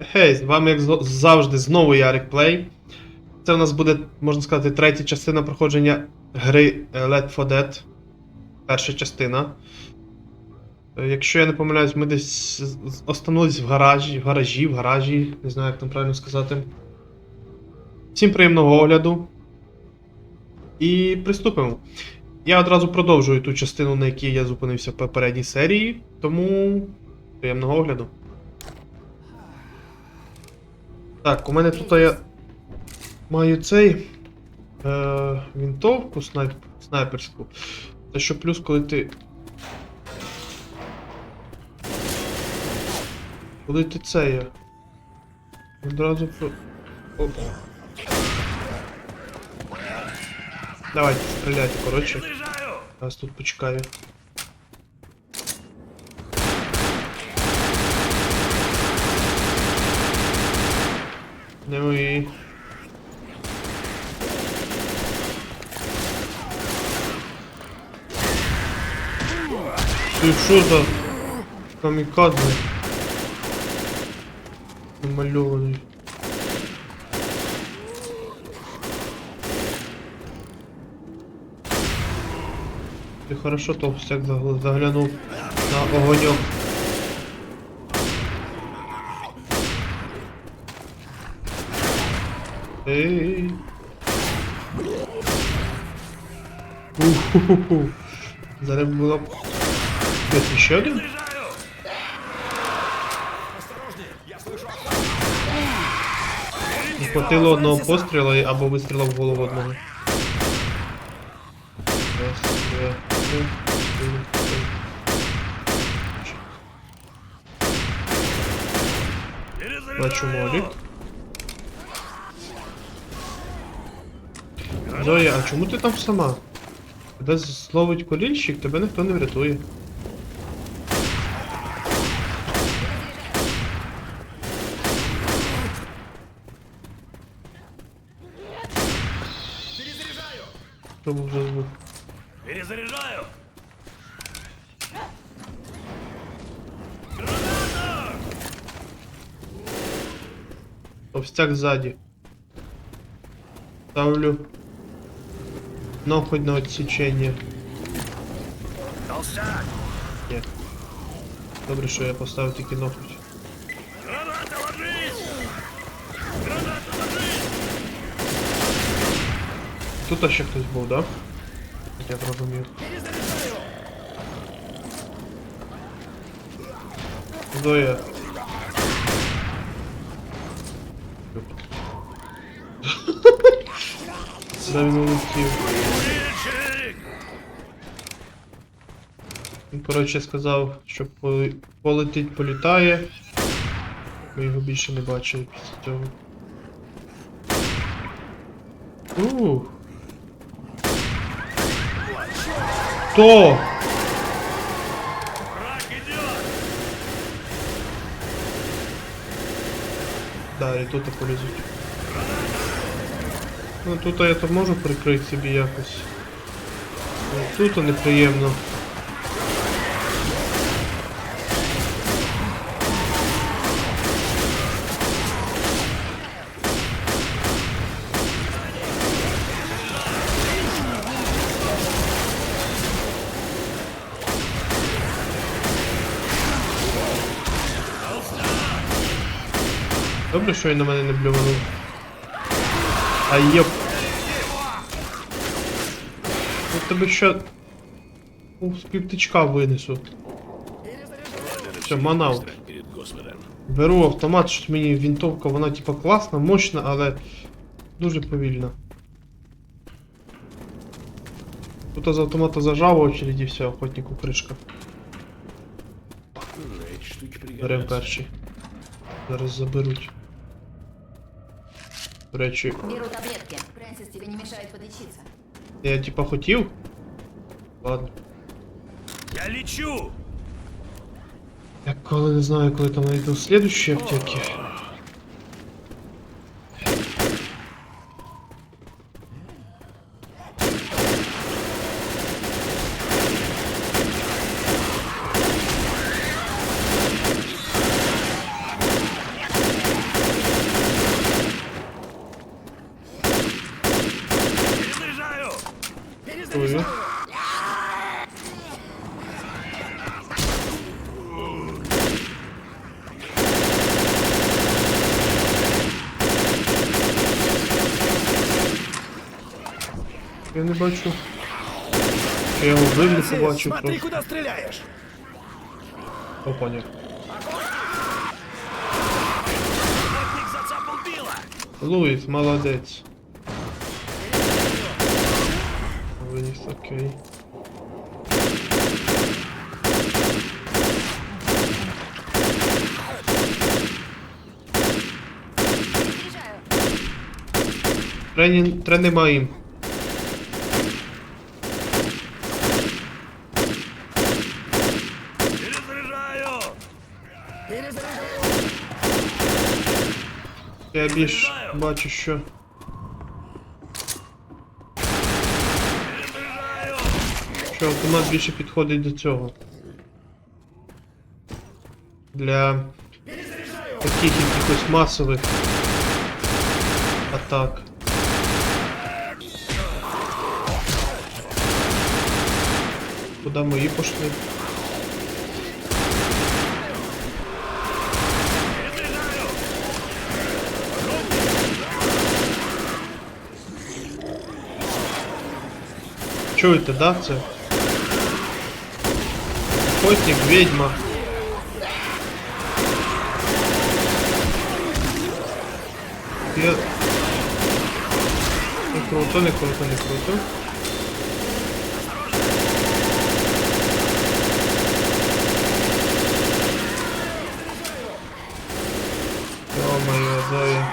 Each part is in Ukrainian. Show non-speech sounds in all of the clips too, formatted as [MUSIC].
Гей, з вами, як завжди, знову Ярик Плей. Це у нас буде, можна сказати, третя частина проходження гри Left 4 Dead. Перша частина. Е, Якщо я не помиляюсь, ми десь остановились в гаражі, в гаражі, в гаражі, не знаю, як там правильно сказати. Всім приємного огляду. І приступимо. Я одразу продовжую ту частину, на якій я зупинився в попередній серії, тому приємного огляду. Так, у мене тут я маю цей е, вінтовку снайп, снайперську. Це що плюс, коли ти. Коли ти це є. Одразу про. Оп. Давайте, стріляйте, коротше. Зараз тут почекаю. Ну і. Ти що за камікадзе? Намальований. Ти хорошо толстяк загл- заглянув на огоньок. Ей. Уху-ху-ху. Зараз було б. Десь ще один? Хватило одного постріла або вистріла в голову одного. Раз, два, три, чотири, п'ять. Зоя, а чому ти там сама? Тебе зловить колільщик, тебе ніхто не врятує. Що був за звук? Перезаряжаю! Овстяк ззаді. Ставлю. Ноготь на отсічення. Толстяк! Ні. Добре, що я поставив тільки ноготь. Граната ложись! Граната ложись! Тут ще хтось був, да? Як я зрозумів. Зоя. Куди він улетів? Коротше, сказав, що полетить, політає. Ми його більше не бачили після цього. Ух. Хто? Да, і тут полізуть. Ну тут я то можу прикрити собі якось. Тут неприємно. Добре, що він на мене не блюванув. А єп. Я тебе ще у співтичка винесу. Все, манав. Беру автомат, що мені вінтовка, вона типа класна, мощна, але дуже повільна. Тут з автомата зажав очередь і все, охотнику кришка. Берем перший. Зараз заберуть. До речі, Беру таблетки. Фрэнсис, тебе не мешает подлечиться. я типа хотів. Ладно. Я лечу! Я коли не знаю, коли там знайду слідущі аптеки. Не бачу. Я його не побачив Смотри, просто. куда стреляешь! О, поняв. Охотник зацапал Билла! Луїс, молодець. Виніс, окей. Тренін, трени маємо. Перезаряжаю! Я більш бачу, що. Що автомат більше підходить до цього. Для таких якихось масових атак. Куди мої пошли? Чуєте, да, це? Охотник, ведьма. Я... Не круто, не круто, не круто. Ё-моё, фонари!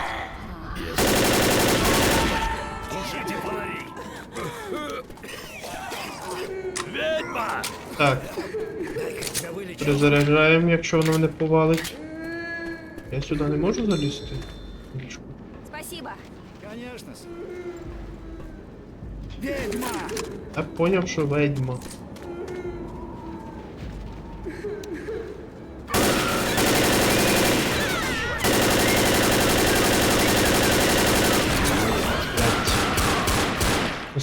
Ведьма! Так, перезаряджаємо, якщо воно мене повалить. Я сюди не можу залізти? Спасибо. Конечно. Ведьма! Я поняв, що ведьма.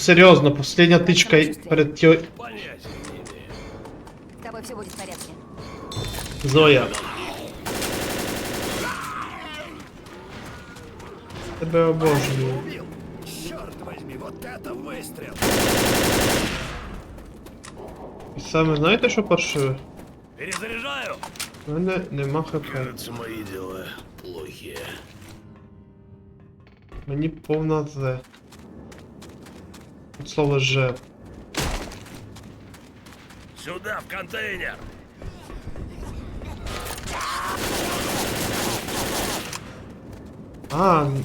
Ну серйозно, последня тичка й- перед тьо... Понятия не имею. С тобой все будет в порядке. Зоя. Тебе обожнюю. Убил! Черт возьми, вот это выстрел! І саме знаєте, що паршиве? Перезаряжаю! У мене нема хп. Кажется, мои дела плохие. Мені повна З. Тут слово Ж. Сюда, в контейнер! А, н-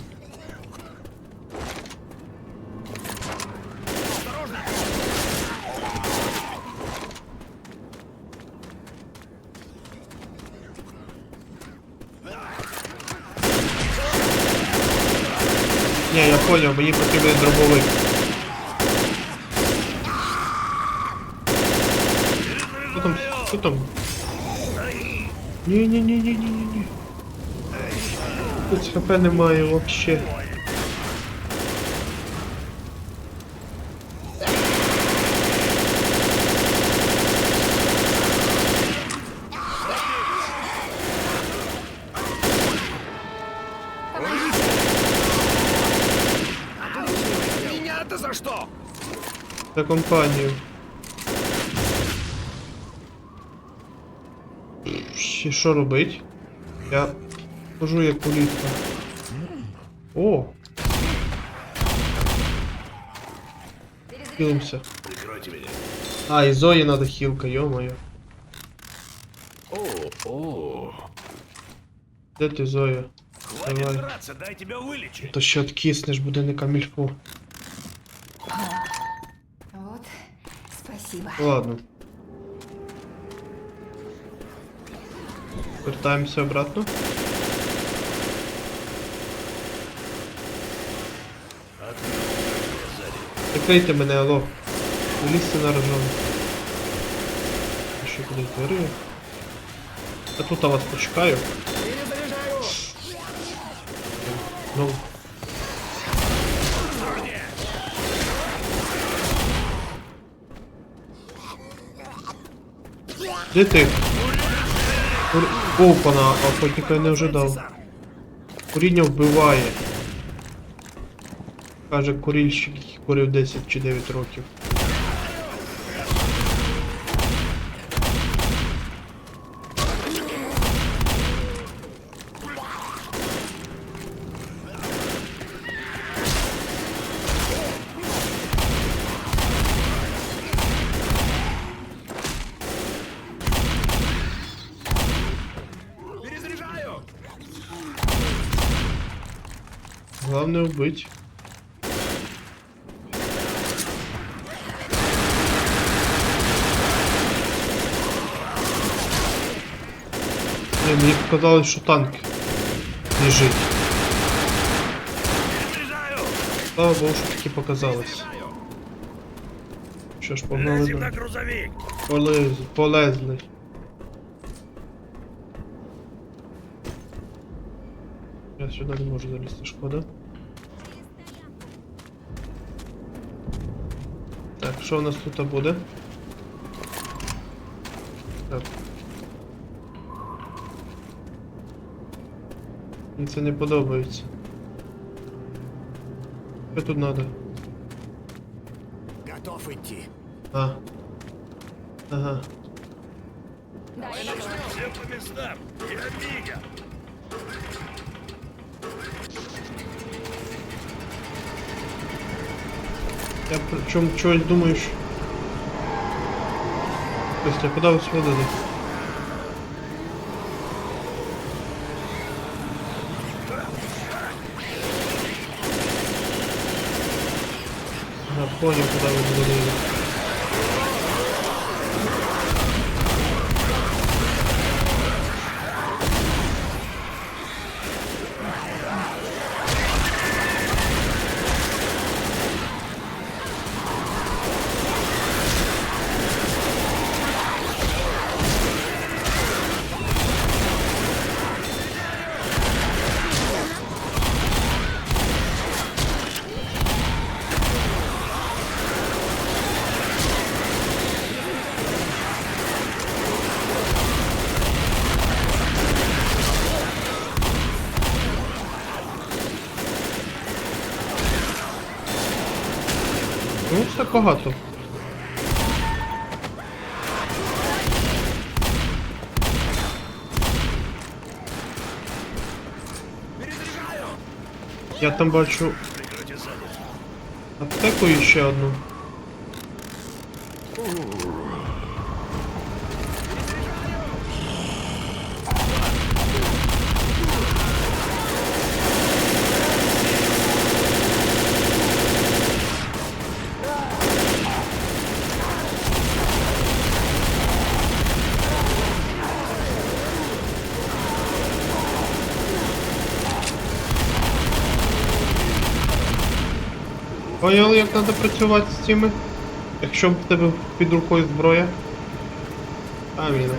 Ні, я поняв, мені потрібен дробовик. Що там? Що там? Ні. Тут хп немає вообще. За компанію. Ще що робить? Я хожу як улітка. О, Перезаряжаю. хілимся. Прикройте меня. А, і Зої надо хілка, йо-моє. О, о. Де ти, Зоя? Хватит Давай. драться, дай тебя вылечить. То ще откиснеш, буде не камільфо. Вот. Спасибо. Ладно. Вертаємося обратно. Закрийте мене, алло. Залізьте на рожон. Що куди двори? А тут я вас почекаю. Ну. Де ти? Опана, охотника я не ожидав. Куріння вбиває. Каже курільщик, який курив 10 чи 9 років. Перезаряжаю! Главное убить. Не, мені показалось, що танк. Перезаряжаю! Слава Богу, що таки показалось. Що ж, погнали на грузовик! Полез, полезли. Я сюди не можу залізти, шкода. Так, що у нас тут буде? Так. Мені це не подобається. Що тут треба? Готов идти. А. Ага. Да, я. Все по местам! Я мига! Я причем чогось думаю, що... Костя, куди ви сводили? Ага, понял, куди ви сводили. Ну, все багато. Я там бачу аптеку ще одну. Понял, як треба працювати з цими? Якщо в тебе під рукою зброя. Аміна.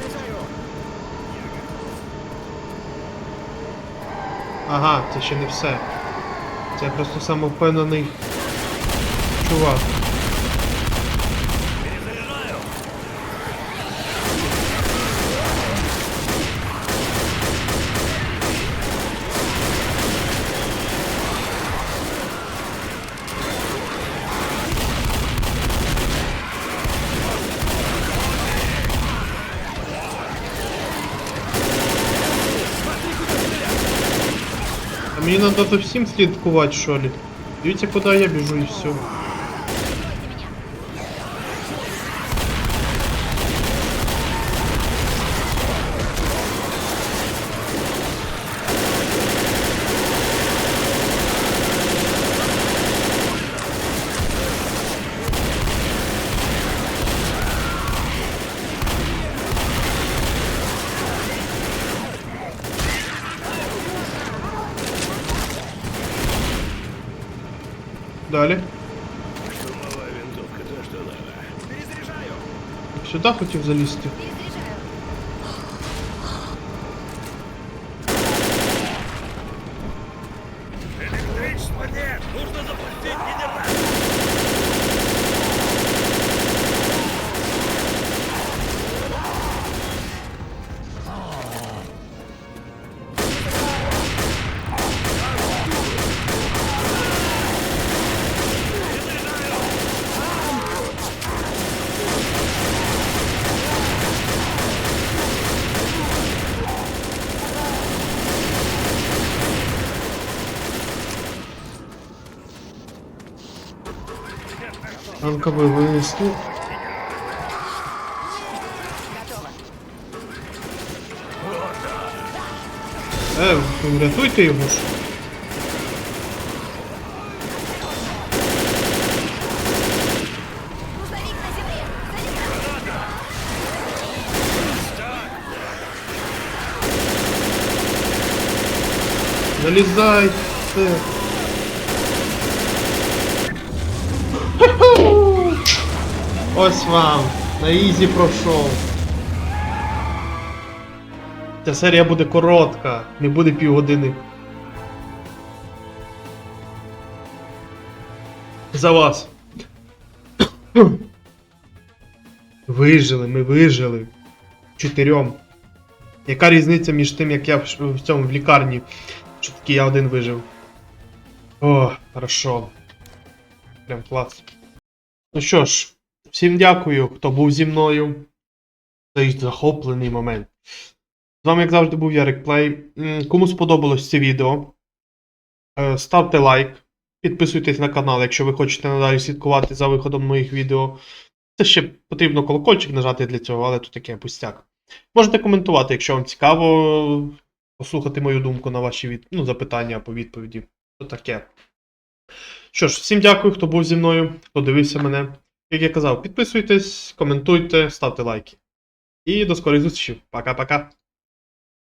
Ага, це ще не все. Це просто самовпевнений чувак. Мені треба за всім слідкувати, що ли? Дивіться, куди я біжу і все. Далі. Штурмовая винтовка, то что надо. Перезаряжаю! Сюди хотів залізти. Танковий виступ. Готово. Е, врятуйте його ж. Грузовик Ось вам. На ізі пройшов. Ця серія буде коротка, не буде півгодини. За вас. [COUGHS] Вижили, ми вижили. Чотирьом. Яка різниця між тим, як я в, цьому в лікарні, що таки я один вижив. О, хорошо. Прям клас. Ну що ж, всім дякую, хто був зі мною. Цей захоплений момент. З вами, як завжди, був Ярик Плей. Кому сподобалось це відео, е, ставте лайк, підписуйтесь на канал, якщо ви хочете надалі слідкувати за виходом моїх відео. Це ще потрібно колокольчик нажати для цього, але тут таке пустяк. Можете коментувати, якщо вам цікаво послухати мою думку на ваші від... ну, запитання або відповіді. То таке. Що ж, всім дякую, хто був зі мною, хто дивився мене. Як я казав, підписуйтесь, коментуйте, ставте лайки. І до скорих зустрічей. Пока-пока.